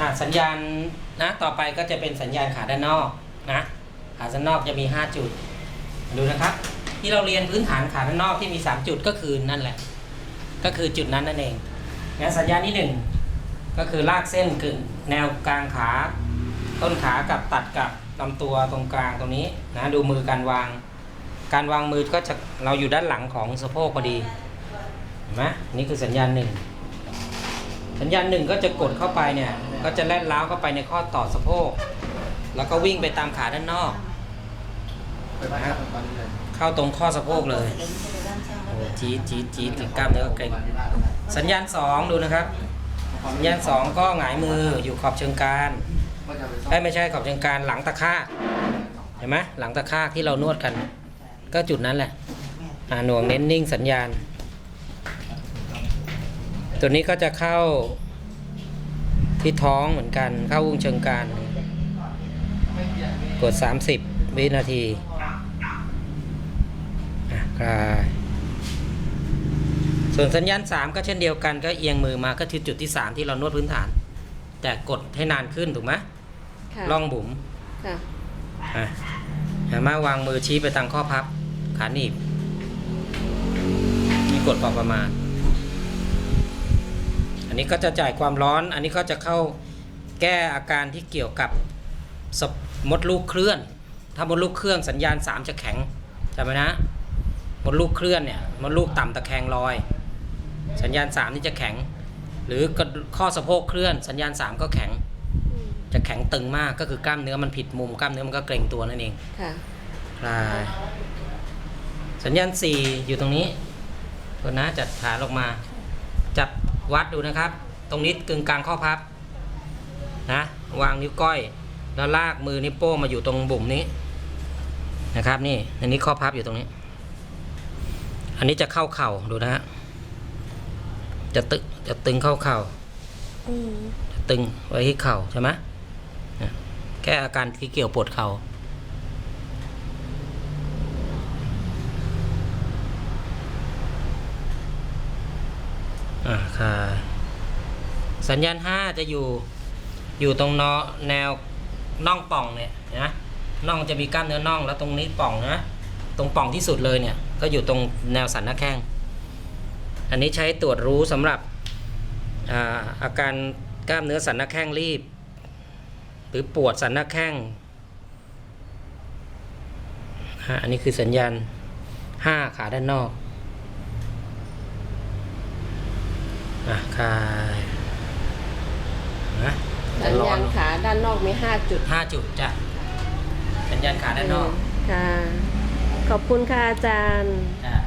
อะสัญญาณนะต่อไปก็จะเป็นสัญญาณขาด้านนอกนะขาด้านนอกจะมี 5 จุด ดูนะครับ ที่เราเรียนพื้นฐานขาด้านนอกที่มี 3 จุดก็คือนั่นแหละ ก็คือจุดนั้นนั่นเองงั้นสัญญาณที่หนึ่งก็คือลากเส้นกึ่งแนวกลางขา ต้นขากับตัดกับลำตัวตรงกลางตรงนี้นะดูมือการวาง การวางมือก็จะเราอยู่ด้านหลังของสะโพกพอดีเห็นไหมนี่คือสัญญาณหนึ่ง สัญญาณหนึ่งก็จะกดเข้าไปเนี่ยก็จะแล่นล้าวเข้าไปในข้อต่อสะโพก แล้วก็วิ่งไปตามขาด้านนอกไปบ้านช่างตอนนี้เลยเข้าตรงข้อสะโพกเลยโอ้จี๊ดจี๊ดจี๊ดถึงกล้ามเนื้อก็เกร็งสัญญาณสองดูนะครับ สัญญาณสองก็หงายมืออยู่ขอบเชิงกรานว่าจะไปซ่อมเอ้ยไม่ใช่ขอบเชิงกรานหลังตะคากเห็นไหมหลังตะคากที่เรานวดกัน ก็จุดนั้นแหละอ่าหน่วงเน้นนิ่งสัญญาณ ตัวนี้ก็จะเข้าที่ท้องเหมือนกัน เข้าวงเชิงกรานกด 30 วินาทีอะคลายส่วนสัญญาณ 3 ก็เช่นเดียวกันก็เอียงมือมาก็คือจุดที่ 3 ที่เรานวดพื้นฐาน แต่กดให้นานขึ้นถูกไหมค่ะล่องบุ๋มค่ะอะสามารถวางมือชี้ไปทางข้อพับ ขาหนีบนี่กดพอประมาณอั นนี้ก็จะจ่ายความร้อน อันนี้ก็จะเข้าแก้อาการที่เกี่ยวกับสะมดลูกเคลื่อน ถ้ามดลูกเคลื่อนสัญญาณ 3 จะแข็งจำไว้นะ มดลูกเคลื่อนเนี่ย มดลูกต่ำตะแคงลอย สัญญาณ 3 นี่จะแข็ง หรือกระข้อสะโพกเคลื่อน สัญญาณ 3 ก็แข็ง จะแข็งตึงมากก็คือกล้ามเนื้อมันผิดมุมกล้ามเนื้อมันก็เกร็งตัวนั่นเอง ค่ะคลายสัญญาณ 4 อยู่ตรงนี้ตัวนะจัดขาลงมาจับ วัดดูนะครับ ตรงนี้กึ่งกลางข้อพับนะวางนิ้วก้อย แล้วลากมือนิ้วโป้งมาอยู่ตรงบุ่มนี้นะครับนี่อันนี้ข้อพับอยู่ตรงนี้ อันนี้จะเข้าเข่าดูนะฮะจะตึงจะตึงเข้าเข่าอืมตึงไว้ที่เข่าใช่ไหมเนี่ยแก้อาการที่เกี่ยวปวดเข่า อ่าค่ะสัญญาณ 5 จะอยู่อยู่ตรงนอแนวน่องป่องเนี่ยนะน่องจะมีกล้ามเนื้อน่องแล้วตรงนี้ป่องนะตรงป่องที่สุดเลยเนี่ย ก็อยู่ตรงแนวสันหน้าแข้งอันนี้ใช้ตรวจรู้สำหรับอาอาการกล้ามเนื้อสันหน้าแข้งรีบ หรือปวดสันหน้าแข้งอันนี้คือสัญญาณ 5 ขาด้านนอก อะคลายนะสัญญาณขาด้านนอกมีห้าจุดห้าจุดจ้ะสัญญาณขาด้านนอกค่ะ ขอบคุณค่ะอาจารย์ จ้ะ